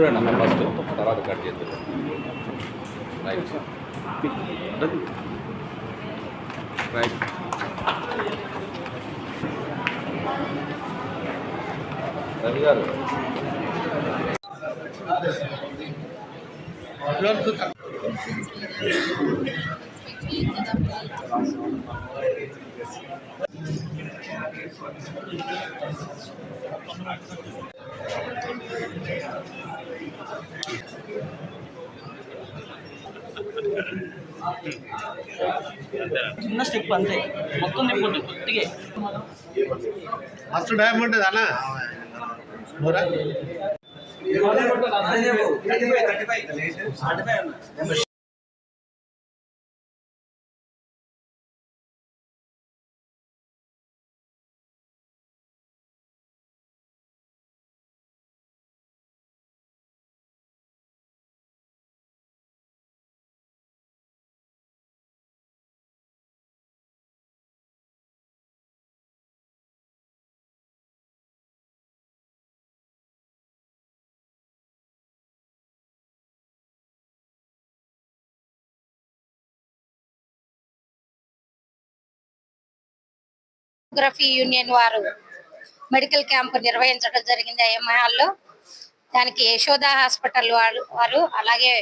చూడండి అన్న ఫస్ట్. తర్వాత కట్ చేద్దాం రైట్ రైట్ రవి గారు. Thank you. చిన్న స్టెప్ అంతే మొత్తం తిప్పొద్దు కొద్దిగా మస్తు టైం ఉంటుంది అన్న నూరా? ఫోటోగ్రఫీ యూనియన్ వారు మెడికల్ క్యాంప్ నిర్వహించడం జరిగింది ఐఎంఐ హాల్లో. దానికి యశోద హాస్పిటల్ వారు వారు అలాగే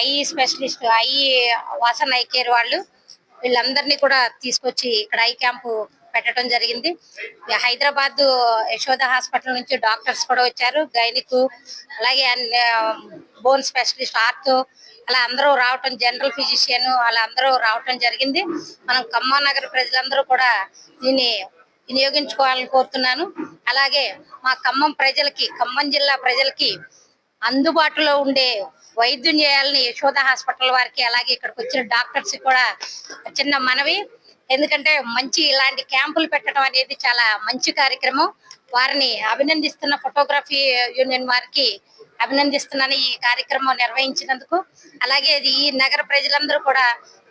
eye specialist eye Vasan eye care వాళ్ళు వీళ్ళందరినీ కూడా తీసుకొచ్చి ఇక్కడ ఐ క్యాంపు పెట్టడం జరిగింది. హైదరాబాద్ యశోద హాస్పిటల్ నుంచి డాక్టర్స్ కూడా వచ్చారు. గైనిక్ అలాగే బోన్ స్పెషలిస్ట్ ఆర్తో అలా అందరూ రావటం జనరల్ ఫిజిషియన్ అలా అందరూ రావటం జరిగింది. మనం ఖమ్మం నగర ప్రజలందరూ కూడా దీన్ని వినియోగించుకోవాలని కోరుతున్నాను. అలాగే మా ఖమ్మం ప్రజలకి ఖమ్మం జిల్లా ప్రజలకి అందుబాటులో ఉండే వైద్యం చేయాలని యశోద హాస్పిటల్ వారికి అలాగే ఇక్కడికి వచ్చిన డాక్టర్స్ కూడా చిన్న మనవి. ఎందుకంటే మంచి ఇలాంటి క్యాంపులు పెట్టడం అనేది చాలా మంచి కార్యక్రమం. వారిని అభినందిస్తున్న ఫోటోగ్రఫీ యూనియన్ వారికి అభినందిస్తున్నాను ఈ కార్యక్రమం నిర్వహించినందుకు. అలాగే ఈ నగర ప్రజలందరూ కూడా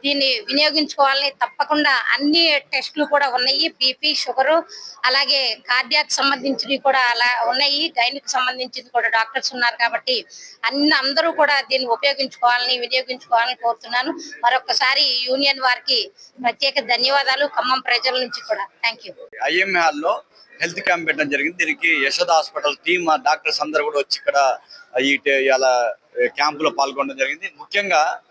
దీన్ని వినియోగించుకోవాలని తప్పకుండా అన్ని టెస్టులు కూడా ఉన్నాయి. బీపీ షుగరు అలాగే కార్డియాక్ సంబంధించినవి కూడా అలా ఉన్నాయి. గైనికి సంబంధించింది కూడా డాక్టర్స్ ఉన్నారు కాబట్టి అన్ని అందరూ కూడా దీన్ని ఉపయోగించుకోవాలని వినియోగించుకోవాలని కోరుతున్నాను. మరొకసారి యూనియన్ వారికి ప్రత్యేక ధన్యవాదాలు. ఖమ్మం ప్రజల నుంచి కూడా. థ్యాంక్ యూ ఐఎంఏ హాల్లో హెల్త్ క్యాంప్ పెట్టడం జరిగింది. దీనికి యశోద హాస్పిటల్ టీమ్ డాక్టర్స్ అందరూ కూడా వచ్చి ఇక్కడ ఈ టే- క్యాంపులో పాల్గొనడం జరిగింది. ముఖ్యంగా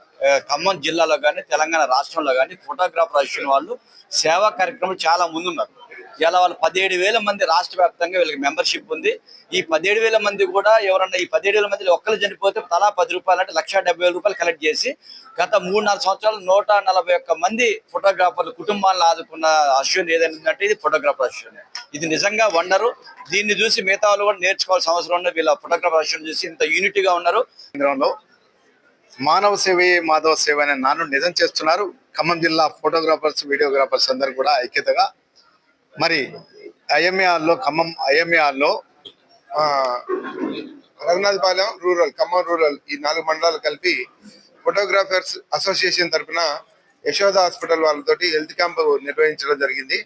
ఖమ్మం జిల్లాలో కానీ తెలంగాణ రాష్ట్రంలో కానీ ఫోటోగ్రాఫర్ వచ్చిన వాళ్ళు సేవా కార్యక్రమం చాలా ముందున్నారు. ఇలా వాళ్ళు పదిహేడు వేల మంది రాష్ట్ర వ్యాప్తంగా వీళ్ళకి మెంబర్షిప్ ఉంది. ఈ పదిహేడు వేల మంది కూడా ఎవరన్నా ఈ పదిహేడు వేల మంది ఒక్కరు చనిపోతే తలా పది రూపాయలు అంటే లక్ష డెబ్బై వేల రూపాయలు కలెక్ట్ చేసి గత మూడు నాలుగు సంవత్సరాలు నూట నలభై ఒక్క మంది ఫోటోగ్రాఫర్లు కుటుంబాలను ఆదుకున్న అశ్విన్ ఏదైనా ఇది ఫోటోగ్రాఫర్ అశ్విన్ ఇది నిజంగా వండరు. దీన్ని చూసి మిగతా వాళ్ళు కూడా నేర్చుకోవాల్సిన అవసరం ఉన్నది వీళ్ళ ఫోటోగ్రాఫర్ అశ్విన్ చూసి ఇంత యూనిట్గా ఉన్నారు. కేంద్రంలో మానవ సేవే మాధవ సేవ అనే నాను నిజం చేస్తున్నారు. ఖమ్మం జిల్లా ఫోటోగ్రాఫర్స్ వీడియోగ్రాఫర్స్ అందరు కూడా ఐక్యతగా. మరి ఐఎంఏఆర్లో ఖమ్మం ఐఎంఏఆర్లో రఘునాథపాలెం రూరల్ ఖమ్మం రూరల్ ఈ నాలుగు మండలాలు కలిపి ఫోటోగ్రాఫర్స్ అసోసియేషన్ తరపున యశోద హాస్పిటల్ వాళ్ళతోటి హెల్త్ క్యాంప్ నిర్వహించడం జరిగింది.